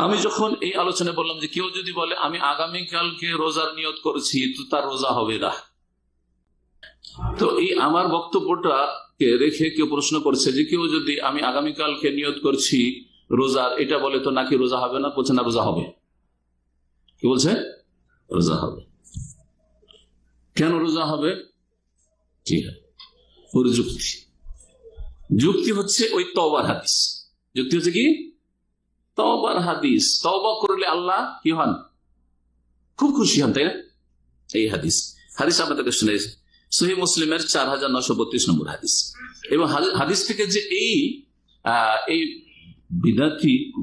আমি যখন এই আলোচনায় বললাম যে কেউ যদি বলে, আমি আগামীকালকে রোজার নিয়ত করেছি, তো তার রোজা হবে না। তো এই আমার বক্তব্যটা রেখে কেউ প্রশ্ন করছে যে কেউ যদি, আমি আগামীকালকে নিয়ত করছি রোজার, এটা বলে তো নাকি রোজা হবে না? বলছে, না, রোজা হবে। কি বলছে? রোজা হবে। কেন রোজা হবে? হ্যাঁ। যুক্তি। যুক্তি হচ্ছে ওই তবার হাদিস। যুক্তি হচ্ছে কি? তবার হাদিস তবা করলে আল্লাহ কি হন? খুব খুশি হন, তাই না? এই হাদিস। হাদিস সহি মুসলিমের চার হাজার নশো বত্রিশ নম্বর হাদিস। এবং হাদিস থেকে যে এই এই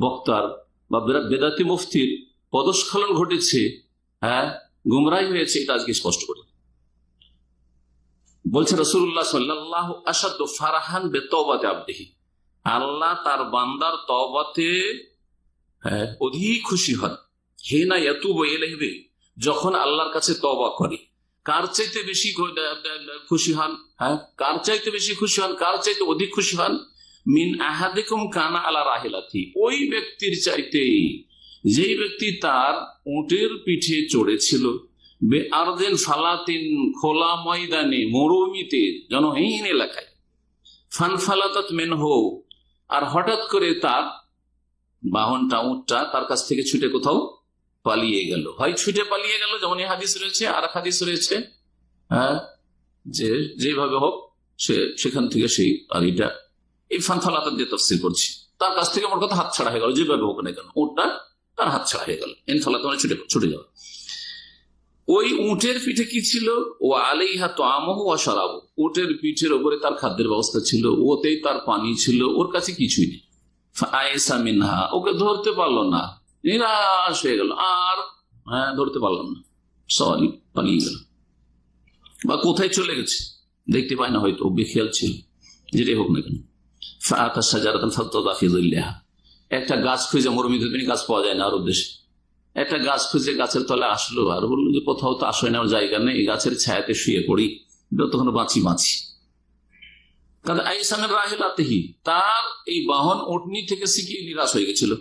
বক্তার বা বেদাতি মুফতির পদস্খলন ঘটেছে হ্যাঁ গুমরাই হয়েছে, এটা আজকে স্পষ্ট করি। বলছে রসুল্লাহ সাল্লাহ আসাদ ফারাহান আবদেহি। আল্লাহ তার বান্দার তবাতে অধিক খুশি হন। হে না এতুব এলেহবে যখন আল্লাহর কাছে তবা করে। কার চাইতে বেশি খুশি হন? হ্যাঁ কার চাইতে বেশি খুশি হন? কার চাইতে অধিক খুশি হন? মিন আহাদিকুম কানা আলা রাহিলাথি ওই ব্যক্তির চাইতে, যেই ব্যক্তি তার উটের পিঠে চড়েছিল, বে ফালাতিন খোলা ময়দানে মরুমিতে জনহীন এলাকায়। ফান ফালাতাত মেন আর হঠাৎ করে তার বাহনটা উটটা তার কাছ থেকে ছুটে কোথাও পালিয়ে গেল। হয় ছুটে পালিয়ে গেল যেমন হাদিস রয়েছে আর হাদিস রয়েছে হ্যাঁ যে যেভাবে হোক, সে, সেখান থেকে সেই আর এটা এই ফানফালাতার দিয়ে তফসিল করছি তার কাছ থেকে আমার কথা হাত ছাড়া হয়ে গেল, যেভাবে হোক না কেন, উটটা তার হাত ছাড়া হয়ে গেল। এন ফালাত মানে ছুটে ছুটে যাওয়া ওই উটের পিঠে কি ছিল? ও আলাইহা তো আমহ ও সরাব উটের পিঠের ওপরে তার খাদ্যের ব্যবস্থা ছিল, ওতেই তার পানি ছিল, ওর কাছে কিছুই নেই। আয়েসা মিনহা, ওকে ধরতে পারল না। নিরাশ হয়ে গেল। আর হ্যাঁ ধরতে পারলাম না। সরি পালিয়ে গেল। বা কোথায় চলে গেছে? দেখতে পায় না হয়তো বেখেয়াল ছিল। যেটাই হোক না কেন। ফাঁকা ফালতো দাফিজুল্লাহা একটা গাছ খুঁজে মরুমিতে গাছ পাওয়া যায় না আর উদ্দেশ্যে একটা গাছ খুঁজে গাছের তলে আসলো আর বলল যে কোথাও তো আশ্রয় নেওয়ার জায়গা নেই, গাছের ছায়াতে শুয়ে পড়ি। যতক্ষণ বাঁচি বাঁচি। তার এই বাহন ওটনি থেকে শিখিয়ে নিরাশ হয়ে গেছিল।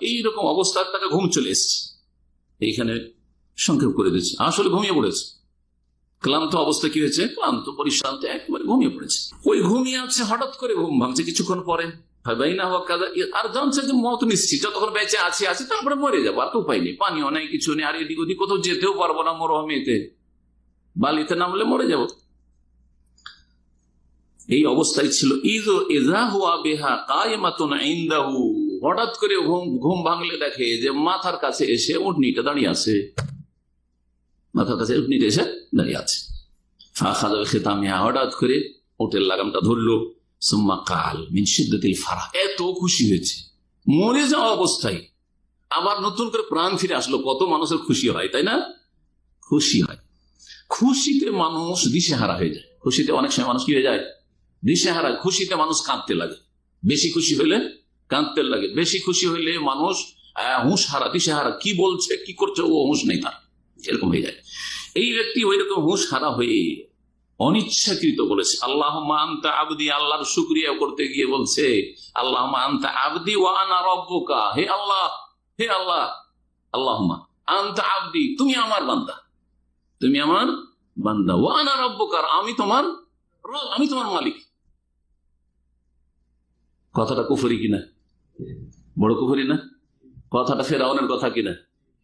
এইরকম অবস্থা তাকে ঘুম চলে এসছে। এইখানে সংক্ষেপ করে দিচ্ছে আসলে ঘুমিয়ে পড়েছে। ক্লান্ত অবস্থা কি হয়েছে? ক্লান্ত, পরিশ্রান্ত, একেবারে ঘুমিয়ে পড়েছে। ওই ঘুমিয়ে আছে, হঠাৎ করে ঘুম ভাঙছে কিছুক্ষণ পরে। আর জানছে যে মত নিশ্চিত, যতক্ষণ বেঁচে আছে আছে, তারপরে মরে যাব, আর তো উপায় নেই। পানিও নাই, কিছু নেই, আর এদিক ওদিক কোথাও যেতেও পারব না মরহমেতে বালিতে নামলে মরে যাব। এই অবস্থায় ছিল। ঈদ এজা হুয়া বেহা কায়মাতুন ইনদাহু। হঠাৎ করে ঘুম ঘুম ভাঙলে দেখে যে মাথার কাছে এসে উঠনিটা দাঁড়িয়ে আছে। মাথার কাছে উঠনিটা এসে দাঁড়িয়ে আছে। ফাঁকা হঠাৎ করে ওটের লাগামটা ধরলো। সুম্মা কাল মিন ফারা এত খুশি হয়েছে। মরে যাওয়া অবস্থায় আবার নতুন করে প্রাণ ফিরে আসলো। কত মানুষের খুশি হয়, তাই না? খুশি হয়। খুশিতে মানুষ দিশেহারা হয়ে যায়। খুশিতে অনেক সময় মানুষ কি হয়ে যায়? দিশেহারা খুশিতে মানুষ কাঁদতে লাগে। বেশি খুশি হইলে কাঁদতে লাগে। বেশি খুশি হইলে মানুষ আহ, হুঁশ হারা দিশেহারা কি বলছে কি করছে ও হুঁশ নেই তার। এরকম হয়ে যায়। এই ব্যক্তি ওই রকম হুঁশ হারা হয়ে অনিচ্ছাকৃত বলেছে আল্লাহ আবদি আল্লাহর শুক্রিয়া করতে গিয়ে বলছে আল্লাহ আবদি ও আনা রব্বকা হে আল্লাহ হে আল্লাহ আল্লাহ আন্তা আবদি তুমি আমার বান্দা। তুমি আমার বান্দা। ও আনা রব্বকার আমি তোমার আমি তোমার মালিক। কথাটা কুফরি কিনা? বড় কুফরি না? কথাটা ফেরাউনের কথা কিনা?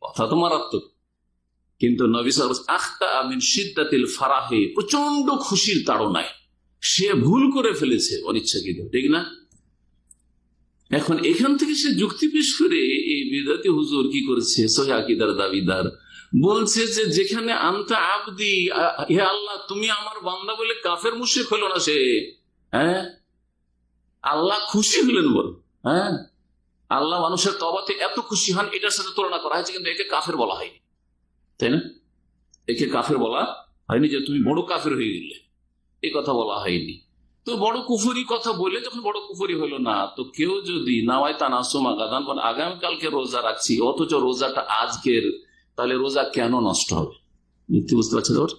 কথা তো মারাত্মক। কিন্তু আখতা আমিন সিদ্দাতিল ফারাহে প্রচণ্ড খুশির তাড়নায়। সে ভুল করে ফেলেছে অনিচ্ছাকৃত, ঠিক না? এখন এখান থেকে সে যুক্তি পেশ করে, এই বিদাতি হুজুর কি করেছে? সোহাকিদার দাবিদার। বলছে যে, যেখানে আনতে আবদি হে আল্লাহ, তুমি আমার বান্দা বলে কাফের মুশিক হলো না সে? হ্যাঁ? আল্লাহ খুশি হলেন বল হ্যাঁ? আল্লাহ মানুষের তবাতে এত খুশি হন, এটার সাথে তুলনা করা হয়েছে, কিন্তু একে কাফের বলা হয়নি। তাই না? একে কাফের বলা হয়নি যে তুমি বড় কাফের হয়ে গেলে। এ কথা বলা হয়নি। তো বড় কুফুরি কথা বলে যখন বড় কুফুরি হলো না, তো কেউ যদি নাওয়াই তা নাসুমা গাদান বলে আগামীকালকে রোজা রাখছি, অথচ রোজাটা আজকের, তাহলে রোজা কেন নষ্ট হবে? যুক্তি বুঝতে পারছে তোর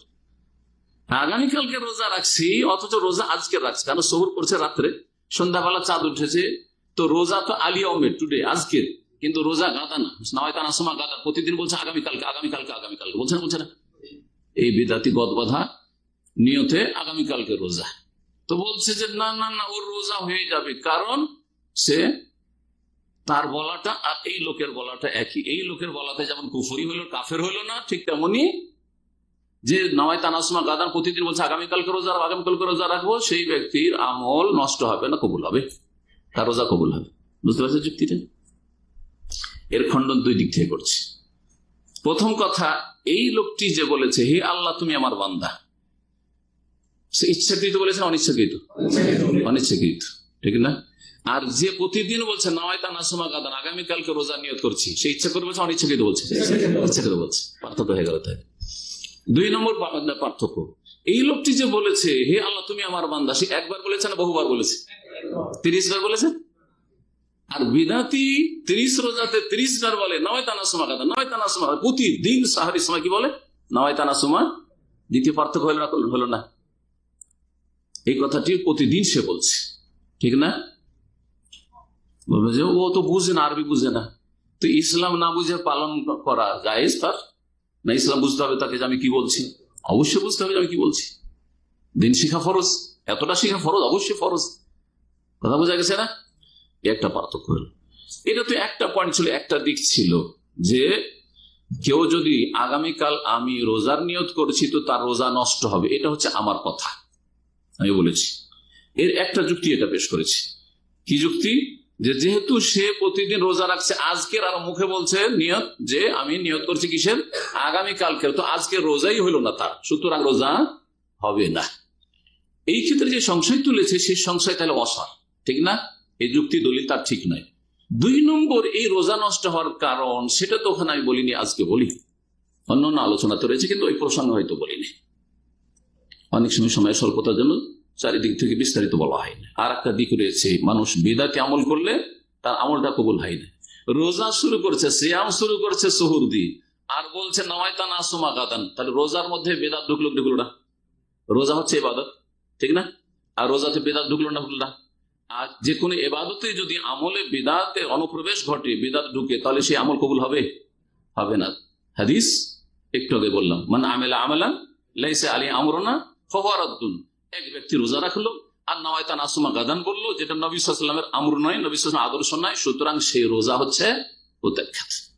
আগামীকালকে রোজা রাখছি, অথচ রোজা আজকে রাখছি, কেন? সবুর করছে রাত্রে। সন্ধ্যাবেলা চাঁদ উঠেছে, তো রোজা তো আলিয়মের টুডে আজকের কিন্তু রোজা গাদা না। নয়তান আসমা গাদা। প্রতিদিন বলছে, আগামীকালকে আগামীকালকে আগামীকালকে। বলছে না বলছে না। এই বিদাতি গদবাধা নিয়তে আগামীকালকে রোজা। তো বলছে যে, না না না ওর রোজা হয়ে যাবে। কারণ সে তার বলাটা আর এই লোকের বলাটা একই। এই লোকের বলাতে যেমন কুফুরি হইল, কাফের হইল না, ঠিক তেমনি যে নয় তানাসমা গাদান প্রতিদিন বলছে আগামীকালকে রোজা আগামীকালকে রোজা রাখব। সেই ব্যক্তির আমল নষ্ট হবে না কবুল হবে। তার রোজা কবুল হবে। বুঝতে পারছ যুক্তিটা? এর খণ্ডন দুই দিক থেকে করছে। প্রথম কথা এই লোকটি যে বলেছে হে আল্লাহ তুমি আমার বান্দা। সে ইচ্ছাকৃত বলেছে না অনিচ্ছাকৃত? অনিচ্ছাকৃত। ঠিক না? আর যে প্রতিদিন বলছে নয়তা নাসমা গাদান আগামীকালকে রোজা নিয়ত করছি। সে ইচ্ছা করে বলছে অনিচ্ছাকৃত বলছে? ইচ্ছাকৃত বলছে। পার্থক্য হয়ে গেল তাই দুই নম্বর পার্থক্য। এই লোকটি যে বলেছে, হে আল্লাহ, তুমি আমার বান্দা। সে একবার বলেছে না বহুবার বলেছে? তিরিশ বার বলেছে? আর বিদাতি তিরিশ রোজাতে তিরিশ বার বলে নয় তানা সমা কথা নয় তানা সমা প্রতিদিন সাহারি সময় কি বলে? নয় তানা সমা। দ্বিতীয় পার্থক্য হলো না হলো না। এই কথাটি প্রতিদিন সে বলছে। ঠিক না? বলবে যে, ও তো বুঝে না, আরবি বুঝে না। তো ইসলাম না বুঝে পালন করা যায় তার? না ইসলাম বুঝতে হবে তাকে যে আমি কি বলছি? অবশ্যই বুঝতে হবে আমি কি বলছি। দিন শিখা ফরজ, এতটা শিখা ফরজ, অবশ্যই ফরজ। কথা বোঝা গেছে না? একটা পার্থক্য হলো। এটা তো একটা পয়েন্ট ছিল, একটা দিক ছিল যে কেউ যদি আগামীকাল আমি রোজার নিয়ত করছি তো তার রোজা নষ্ট হবে। এটা হচ্ছে আমার কথা। আমি বলেছি। এর একটা যুক্তি এটা পেশ করেছি। কি যুক্তি? যে যেহেতু সে প্রতিদিন রোজা রাখছে, আজকের আর মুখে বলছে নিয়ত যে আমি নিয়ত করছি কিসের? আগামীকালকের তো আজকে রোজাই হইল না তার। সুতরাং রোজা হবে না। এই ক্ষেত্রে যে সংশয় তুলেছে, সেই সংশয় তাহলে অসার। ঠিক না? এই যুক্তি দলিল তার ঠিক নয়। দুই নম্বর, এই রোজা নষ্ট হওয়ার কারণ, সেটা তো ওখানে আমি বলিনি, আজকে বলি। অন্য আলোচনা তো রয়েছে, কিন্তু ওই প্রসঙ্গ হয়তো বলিনি। অনেক সময় সময় স্বল্পতার জন্য চারিদিক থেকে বিস্তারিত বলা হয় না আর একটা দিক রয়েছে, মানুষ বেদাতে আমল করলে তার আমলটা কবুল হয় না। রোজা শুরু করছে, সিয়াম শুরু করছে সহুর আর বলছে তাহলে রোজার মধ্যে বেদাত ঢুকলো ঢুকলো না? রোজা হচ্ছে এবাদত ঠিক না? আর রোজাতে বেদাত ঢুকলো না ঢুকলো না? আর যে কোনো এবাদতে যদি আমলে বেদাতে অনুপ্রবেশ ঘটে, বেদাত ঢুকে, তাহলে সেই আমল কবুল হবে? হবে না। হাদিস একটু আগে বললাম মানে আমেলা আমেলান, লাইসে আলী আমরনা ফহরাদ্দুন এক ব্যক্তি রোজা রাখল আর নয়তা নাসুমা গাদান বলল, যেটা নবী সাল্লামের আমর নয়, নবী আদর্শ নয় সুতরাং সেই রোজা হচ্ছে প্রত্যাখ্যাত।